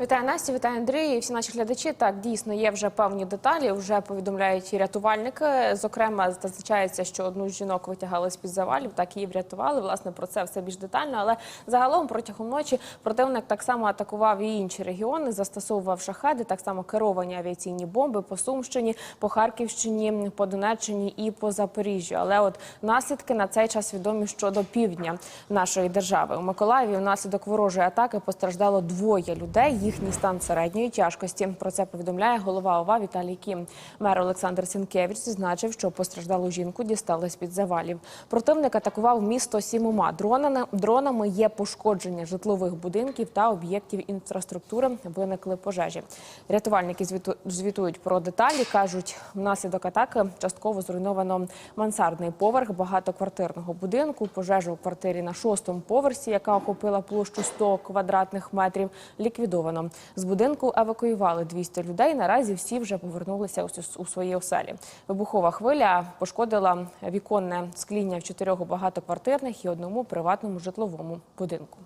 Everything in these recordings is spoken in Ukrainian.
Вітаю Настя, вітаю Андрій. Всі наші глядачі. Так дійсно є вже певні деталі. Вже повідомляють і рятувальники. Зокрема, зазначається, що одну з жінок витягали з під завалів, так її врятували. Власне про це все більш детально. Але загалом протягом ночі противник так само атакував і інші регіони, застосовував шахеди, так само керовані авіаційні бомби по Сумщині, по Харківщині, по Донеччині і по Запоріжжю. Але от наслідки на цей час відомі щодо півдня нашої держави. У Миколаєві внаслідок ворожої атаки постраждало двоє людей. Їхній стан середньої тяжкості. Про це повідомляє голова ОВА Віталій Кім. Мер Олександр Сінкевич зазначив, що постраждалу жінку дістали з під завалів. Противник атакував місто сімома дронами. Дронами є пошкодження житлових будинків та об'єктів інфраструктури. Виникли пожежі. Рятувальники звіту- звітують про деталі. кажуть, внаслідок атаки частково зруйновано мансардний поверх багатоквартирного будинку. Пожежа у квартирі на шостому поверсі, яка охопила площу 100 квадратних метрів, ліквідовано. З будинку евакуювали 200 людей. Наразі всі вже повернулися у свої оселі. Вибухова хвиля пошкодила віконне скління в чотирьох багатоквартирних і одному приватному житловому будинку.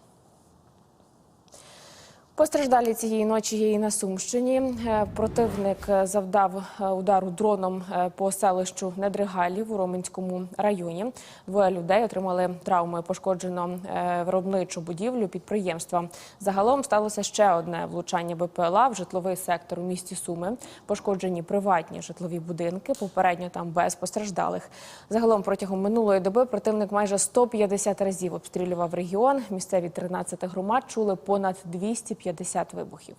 Постраждалі цієї ночі є і на Сумщині. Е, Противник е, завдав е, удару дроном по селищу Недригалів у Роменському районі. Двоє людей отримали травми. Пошкоджено виробничу будівлю підприємства. Загалом сталося ще одне влучання БПЛА в житловий сектор у місті Суми. Пошкоджені приватні житлові будинки. Попередньо там без постраждалих. Загалом протягом минулої доби противник майже 150 разів обстрілював регіон. Місцеві 13 громад чули понад 250 вибухів.